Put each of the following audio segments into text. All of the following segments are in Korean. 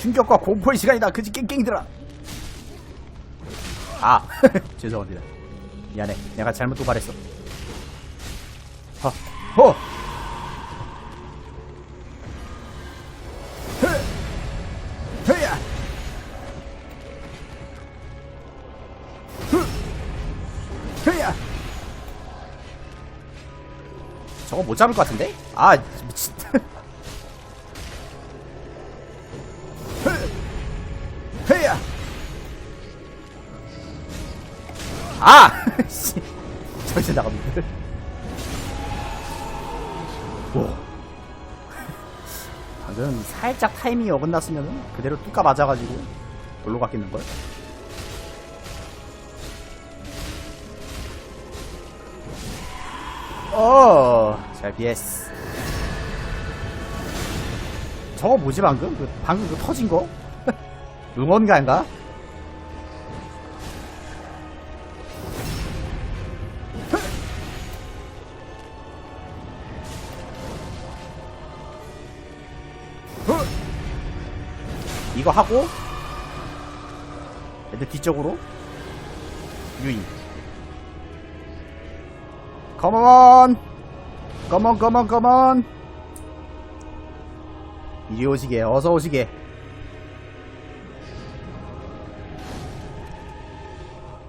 충격과 공포의 시간이다. 그지 깽깽이들아. 아, 죄송합니다. 미안해. 내가 잘못 도발했어. 허, 허. 저거 못 잡을 것 같은데? 아, 미친. 아! 씨. 정신 나갑니다. 오. 방금 살짝 타이밍이 어긋났으면 그대로 뚜까 맞아가지고 돌로 갔겠는걸? 어, 잘 비했어. 저거 뭐지 방금? 그, 방금 그 터진 거? 응원가인가? 이거 하고 애들 뒤쪽으로 유인 컴온 컴온 컴온 컴온 이리 오시게 어서 오시게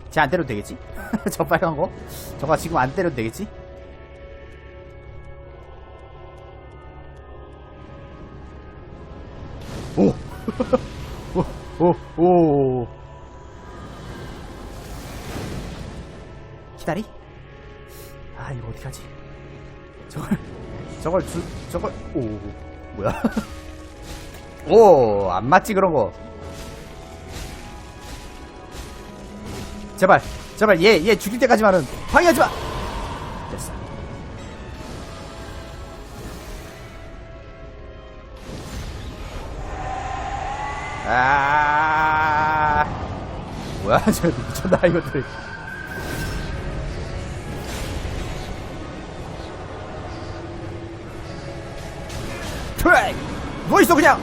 쟤 안 때려도 되겠지? 저 빨간 거? 저거 지금 안 때려도 되겠지? 어떡하지? 저걸, 저걸 주, 저걸, 오, 뭐야? 오, 안 맞지, 그런 거. 제발, 제발, 얘, 얘 죽일 때까지만은 방해하지 마! 됐어. 아, 뭐야, 저 미쳤나, 이것들. 트랙! 누워있어, 그냥!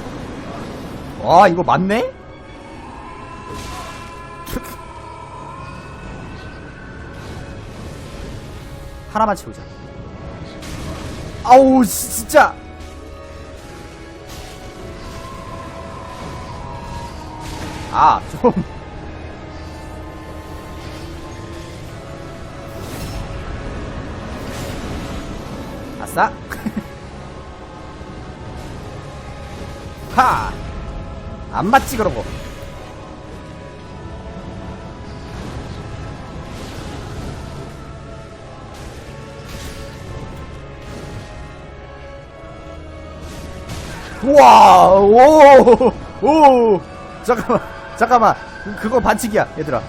와, 이거 맞네? 하나만 채우자. 아우, 씨, 진짜! 아, 좀. 아싸! 하! 안 맞지, 그런 거. 우와! 오! 오! 잠깐만, 잠깐만. 그- 그거 반칙이야, 얘들아.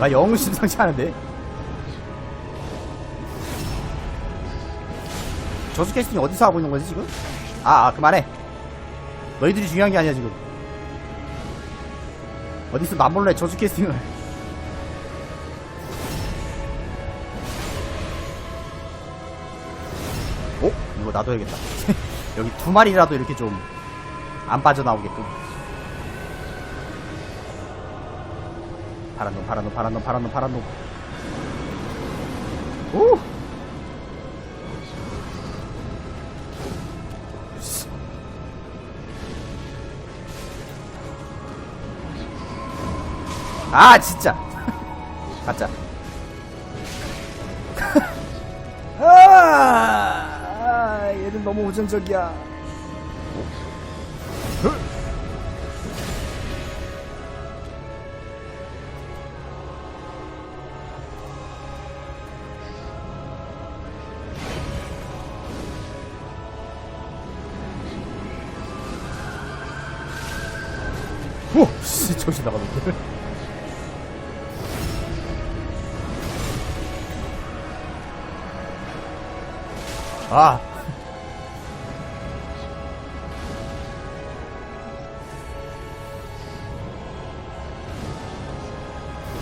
야, 영 심상치 않은데? 저수 캐스팅 어디서 하고 있는 거지, 지금? 아, 아, 그만해. 너희들이 중요한 게 아니야, 지금. 어디서 남몰래 저수 캐스팅을. 어? 이거 놔둬야겠다. 여기 두 마리라도 이렇게 좀 안 빠져나오게끔. 파란 놈, 파란 놈, 파란 놈, 파란 놈, 파란 놈. 오! 아, 진짜. 가짜. 아, 얘는 너무 씨, 정신 나가는데. 아!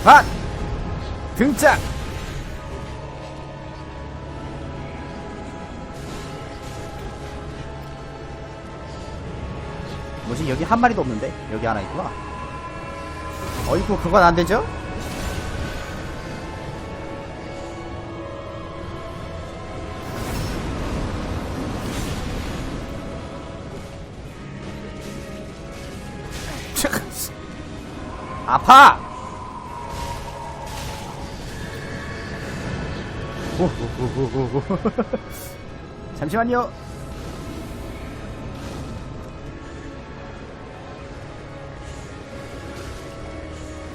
아! 등짝! 뭐지 여기 한 마리도 없는데 여기 하나 있구나 어이구 그건 안 되죠? 아파! 잠시만요.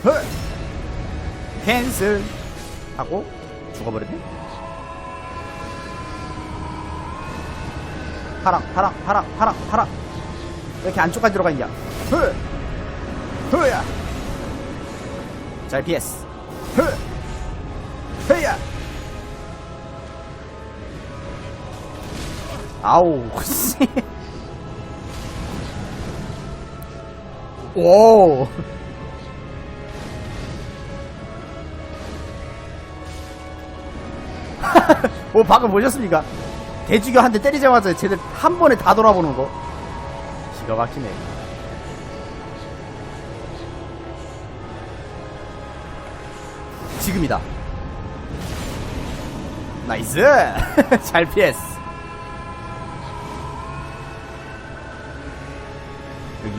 헐! 캔슬 하고 죽어버렸네. 파랑, 파랑, 파랑, 파랑, 파랑. 왜 이렇게 안쪽까지 들어가 있냐? 헐! 헐야! 잘 피했어. 헐! 헐야! 아우, 씨. 오. 오, 방금 보셨습니까? 대주교 한 대 때리자마자 쟤들 한 번에 다 돌아보는 거. 기가 막히네. 지금이다. 나이스! 잘 피했어.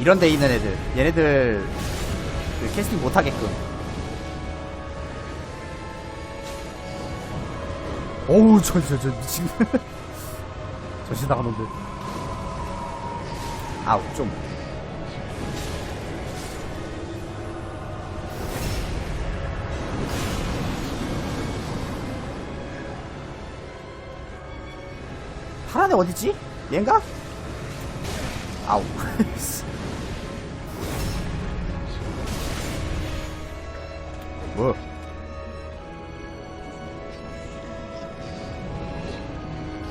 이런 데 있는 애들. 얘네들, 그 캐스팅 못하게끔. 어우, 저, 저, 저, 미친. 저시 나가는데. 아우, 좀. 파란 애 어딨지? 얘인가? 아우. 뭐?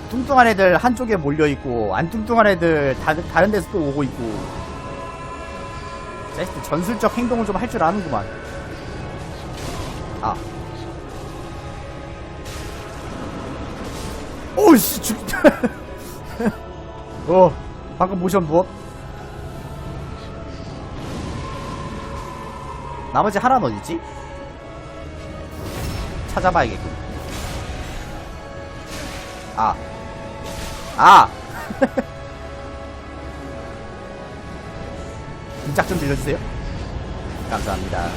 뚱뚱한 애들 한쪽에 몰려있고, 안 뚱뚱한 애들 다, 다른 데서 또 오고 있고. 자식들 전술적 행동을 좀 할 줄 아는구만. 아. 오씨, 죽, 어, 방금 모션 무엇? 나머지 하나는 어디지? 찾아봐야겠군. 아. 아! 문짝 좀 들려주세요. 감사합니다.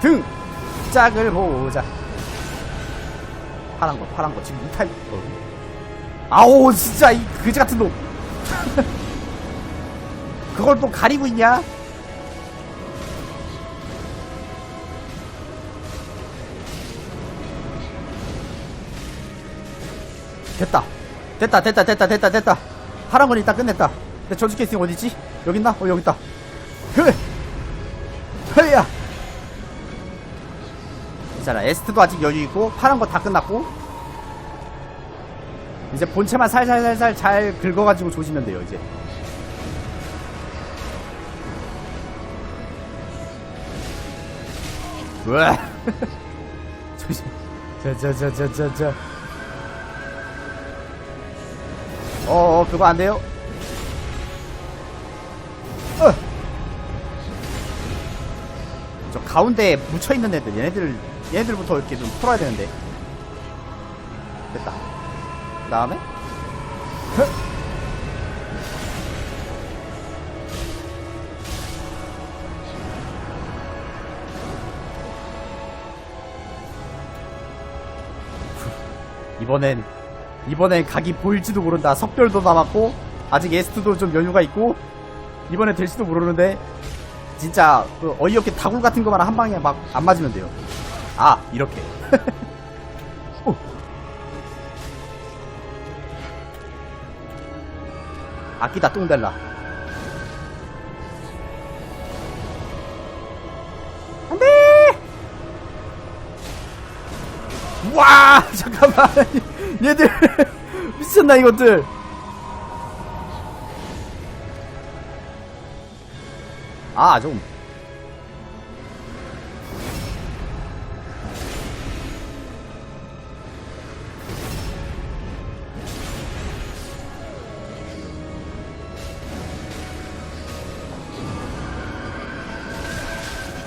등! 짝을 보자. 파란 거, 파란 거. 지금 이탈, 어. 아오, 진짜, 이 그지 같은 놈. 그걸 또 가리고 있냐? 됐다. 됐다, 됐다, 됐다, 됐다, 됐다. 파란 건 일단 끝냈다. 근데 전수 캐스팅 어디있지? 여기 있나? 어, 여기 있다. 흐! 흐야! 괜찮아. 에스트도 아직 여유 있고, 파란 거 다 끝났고. 이제 본체만 살살살살 잘 긁어가지고 조시면 돼요, 이제. 우와! 조심. 자, 자, 자, 자, 자, 자. 어, 어, 그거 안 돼요? 어! 저 가운데에 묻혀있는 애들, 얘네들, 얘네들부터 이렇게 좀 풀어야 되는데. 됐다. 그 다음에? 헉! 이번엔 이번엔 각이 보일지도 모른다. 석별도 남았고 아직 에스트도 좀 여유가 있고 이번에 될지도 모르는데 진짜 그 어이없게 다굴 같은 거만 한 방에 막 안 맞으면 돼요. 아 이렇게. 오. 아끼다 똥달라. 안돼. 와 잠깐만 얘들 미쳤나 이것들 아 좀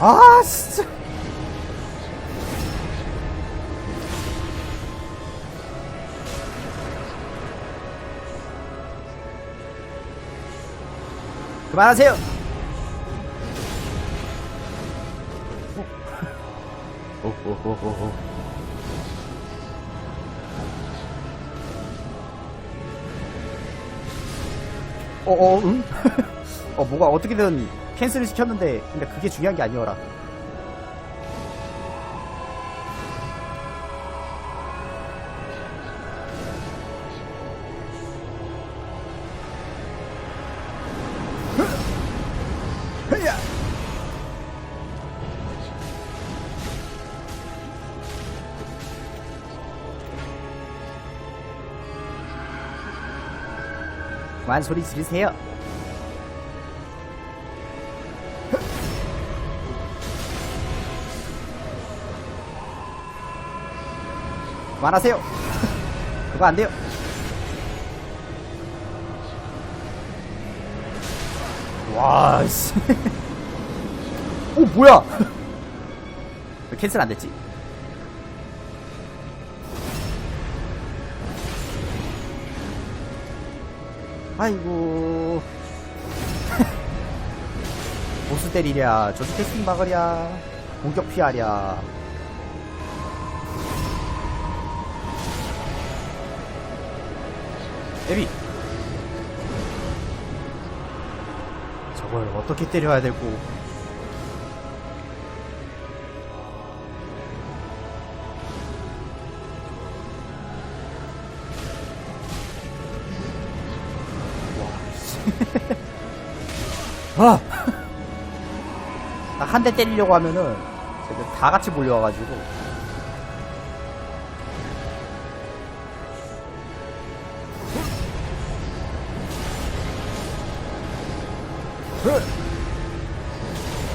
아 진짜. 그만하세요. 오오오오오 어어 응? 어 뭐가 어떻게든 캔슬을 시켰는데 근데 그게 중요한 게 아니어라 헤이야! 그만 소리 지르세요. 그만하세요. 그거 안 돼요. 와, 씨. 오, 뭐야? 왜 캔슬 안 됐지? 아이고. 보스 때리랴, 저주 캐스팅 막으랴, 공격 피하랴. 에비! 저걸 어떻게 때려야 되고. 아! 딱한대 때리려고 하면은 다 같이 몰려와가지고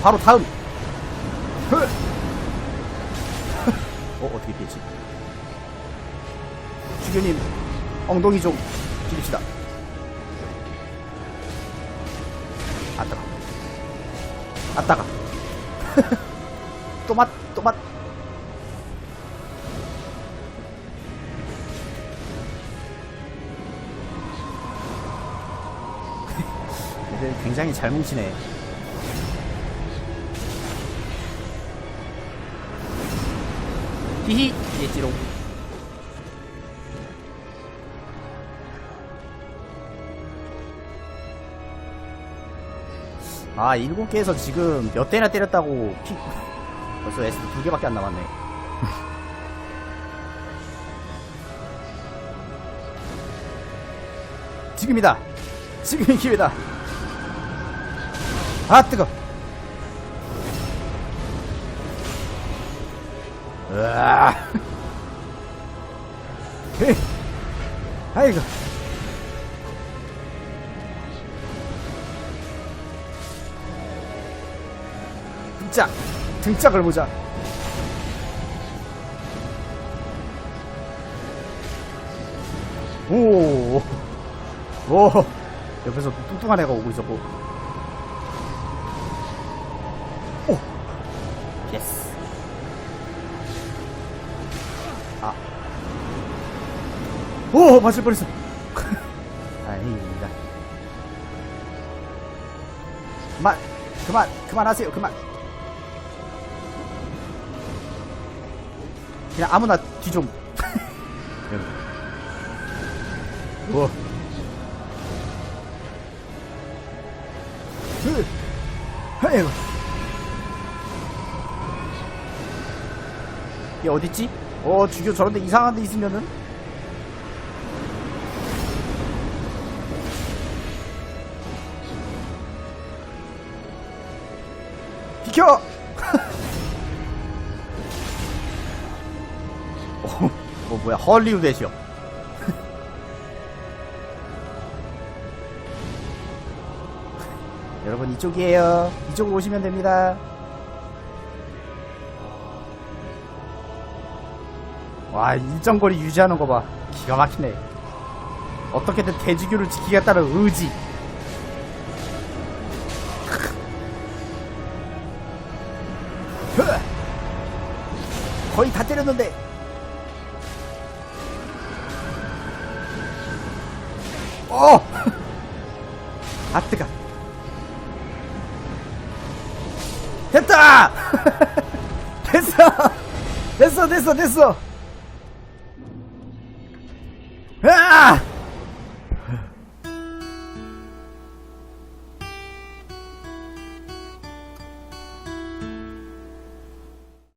바로 다음. 어 어떻게 피했지? 주교님 엉덩이 좀 비립시다. 아따가. 아따가. 또맛 또맛 애들 굉장히 잘 뭉치네. 히히 예지롱 아 일곱 개에서 지금 몇 대나 때렸다고 피... 벌써 S 두 개밖에 안 남았네. 지금이다. 지금이 기회다 아 뜨거. 으아. 아이고. 등짝 등짝 걸보자. 오, 오, 옆에서 뚱뚱한 애가 오고 있었고, 오, 맞을 뻔했어. 다행입니다. 그만, 그만, 그만하세요, 그만. 그냥 아무나 뒤 좀. 뭐. 아이고. 얘 어딨지? 어, 주교 저런데 이상한 데 있으면은? 비켜! 어, 뭐, 뭐야, 헐리우드에시요. 여러분 이쪽이에요. 이쪽으로 오시면 됩니다. 와 일정 거리 유지하는 거 봐. 기가 막히네. 어떻게든 대주교를 지키겠다는 의지. 거의 다 때렸는데. 어! 아 뜨가. 됐다! 됐어! 됐어 됐어 됐어